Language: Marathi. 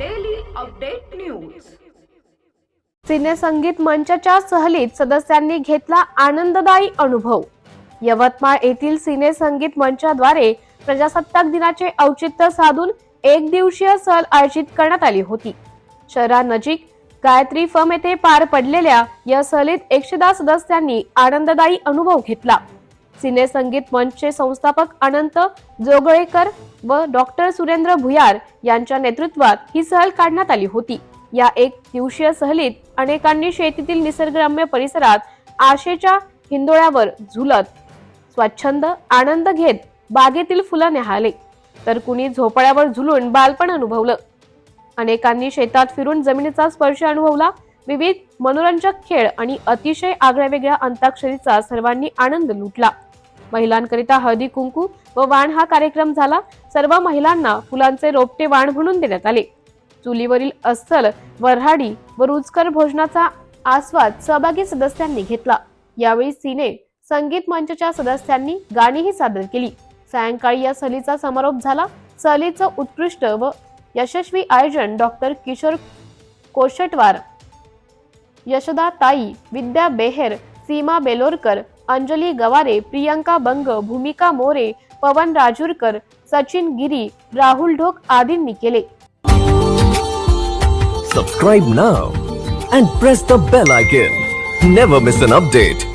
अपडेट न्यूज सिने संगीत मंचाच्या सहलीत सदस्यांनी घेतला आनंददायी अनुभव. यवतमाळ येथील सिने संगीत मंचाद्वारे प्रजासत्ताक दिनाचे औचित्य साधून एक दिवसीय सहल आयोजित करण्यात आली होती. शहरानजीक गायत्री फर्म येथे पार पडलेल्या या सहलीत एकशे दहा सदस्यांनी आनंददायी अनुभव घेतला. सिने संगीत मंचचे संस्थापक अनंत जोगळेकर व डॉक्टर सुरेंद्र भुयार यांच्या नेतृत्वात ही सहल काढण्यात आली होती. या एक दिवसीय सहलीत अनेकांनी शेतीतील निसर्गरम्य परिसरात आशेच्या हिंदोळ्यावर झुलत स्वच्छंद आनंद घेत बागेतील फुलं न्याहाळले तर कुणी झोपाळ्यावर झुलून बालपण अनुभवलं. अनेकांनी शेतात फिरून जमिनीचा स्पर्श अनुभवला. विविध मनोरंजक खेळ आणि अतिशय आगळ्यावेगळ्या अंताक्षरीचा सर्वांनी आनंद लुटला. महिलांकरिता हळदी कुंकू व वाण हा कार्यक्रम झाला. सर्व महिलांना फुलांचे रोपटे वाण म्हणून देण्यात आले. चुलीवरील अस्सल वऱ्हाडी व रुचकर भोजनाचा आस्वाद सहभागी सदस्यांनी घेतला. यावेळी सिने संगीत मंचच्या सदस्यांनी गाणीही सादर केली. सायंकाळी या सहलीचा समारोप झाला. सहलीचं उत्कृष्ट व यशस्वी आयोजन डॉक्टर किशोर कोशटवार यशोदा ताई विद्या बेहेर सीमा बेलोरकर अंजली गवारे प्रियंका बंग भूमिका मोरे पवन राजूरकर सचिन गिरी राहुल ढोक आदींनी केले. Subscribe now and press the bell icon never miss an update